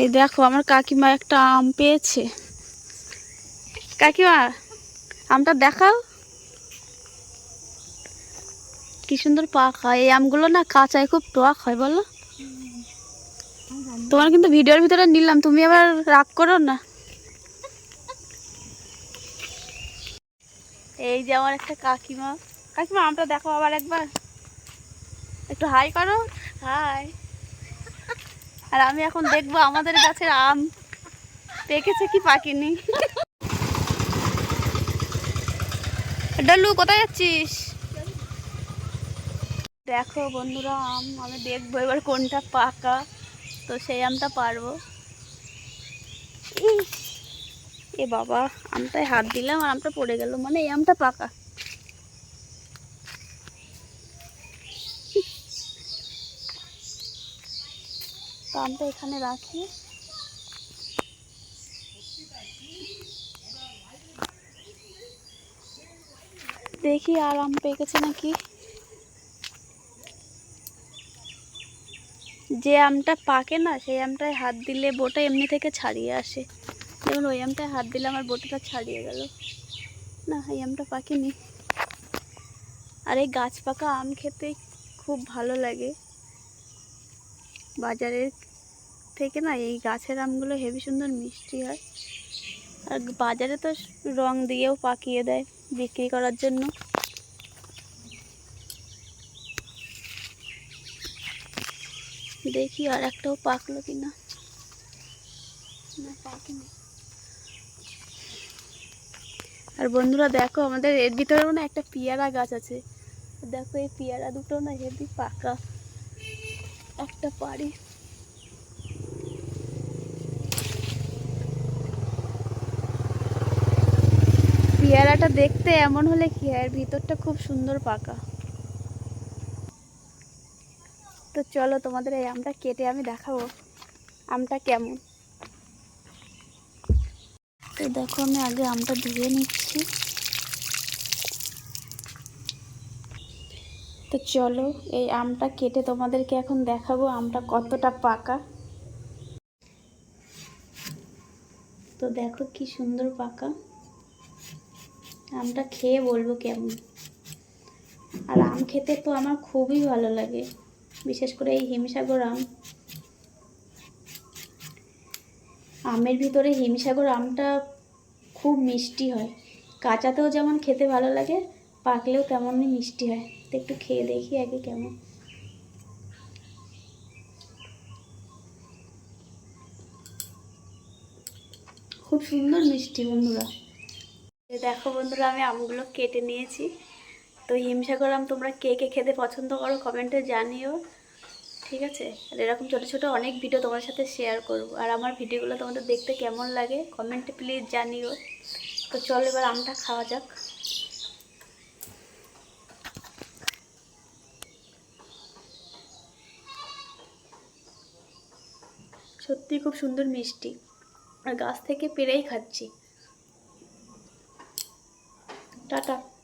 এই দেখো, আমার কাকিমা একটা আম পেয়েছে। কাকিমা, আমটা দেখাও। কি সুন্দর পাক হয় এই আমগুলো না কাঁচায় খুব টক হয়, বলো। তোমার কিন্তু ভিডিওর ভিতরে নিলাম, তুমি আবার রাগ করো না। এই যে আমার একটা কাকিমা। কাকিমা, আমটা দেখো আবার একবার। একটু হাই করো। হাই। আর আমি এখন দেখব আমাদের গাছের আম। পেকেছে কি পাকেনি? ডালু কোথায় যাচ্ছিস? দেখো বন্ধুরা, আম আমি দেখব এবার কোনটা পাকা। তো সেই আমটা পারব। এ বাবা, আমটায় হাত দিলাম আর আমটা পড়ে গেল। মানে এই আমটা পাকা। আমটা এখানে রাখি। দেখি আর আম পেকেছে নাকি। যে আমটা পাকে না, সেই আমটায় হাত দিলে বোটা এমনি থেকে ছাড়িয়ে আসে। যেমন ওই আমটায় হাত দিলে আমার বোটাটা ছাড়িয়ে গেল। না, এই আমটা পাকেনি। আর এই গাছ পাকা আম খেতে খুব ভালো লাগে। বাজারের থেকে না এই গাছের আমগুলো হেভি সুন্দর মিষ্টি হয়। আর বাজারে তো রং দিয়েও পাকিয়ে দেয় বিক্রি করার জন্য। দেখি আর একটাও পাকলো কিনা। না আর বন্ধুরা দেখো আমাদের এর ভিতরেও না একটা পেয়ারা গাছ আছে। দেখো এই পেয়ারা দুটো না হেভি পাকা। একটা পারি। পেয়ারাটা দেখতে এমন হলে কি হয়? ভিতরটা খুব সুন্দর পাকা। তো চলো তোমাদের এই আমটা কেটে আমি দেখাবো। আমটা কেমন? তো দেখো, আমি আগে আমটা ধুয়ে নিচ্ছি। তো চলো, এই আমটা কেটে তোমাদেরকে এখন দেখাবো আমটা কতটা পাকা। তো দেখো কি সুন্দর পাকা। আমটা খেয়ে বলব কেমন। আর আম খেতে তো আমার খুবই ভালো লাগে, বিশেষ করে এই হিমসাগর আম। আমের ভিতরে হিমসাগর আমটা খুব মিষ্টি হয়, কাঁচাতেও যেমন খেতে ভালো লাগে পাকলেও তেমনই মিষ্টি হয়। তো একটু খেয়ে দেখি আগে কেমন। খুব সুন্দর মিষ্টি বন্ধুরা। দেখো বন্ধুরা আমি আমগুলো কেটে নিয়েছি। তো হিমসাগর আম তোমরা কে কে খেতে পছন্দ করো কমেন্টে জানিও ঠিক আছে? আর এরকম ছোটো ছোটো অনেক ভিডিও তোমার সাথে শেয়ার করব। আর আমার ভিডিওগুলো তোমাদের দেখতে কেমন লাগে কমেন্টে প্লিজ জানিও। তো চল এবার আমটা খাওয়া যাক। সত্যি খুব সুন্দর মিষ্টি। আর গাছ থেকে পেরেই খাচ্ছি। টাটা।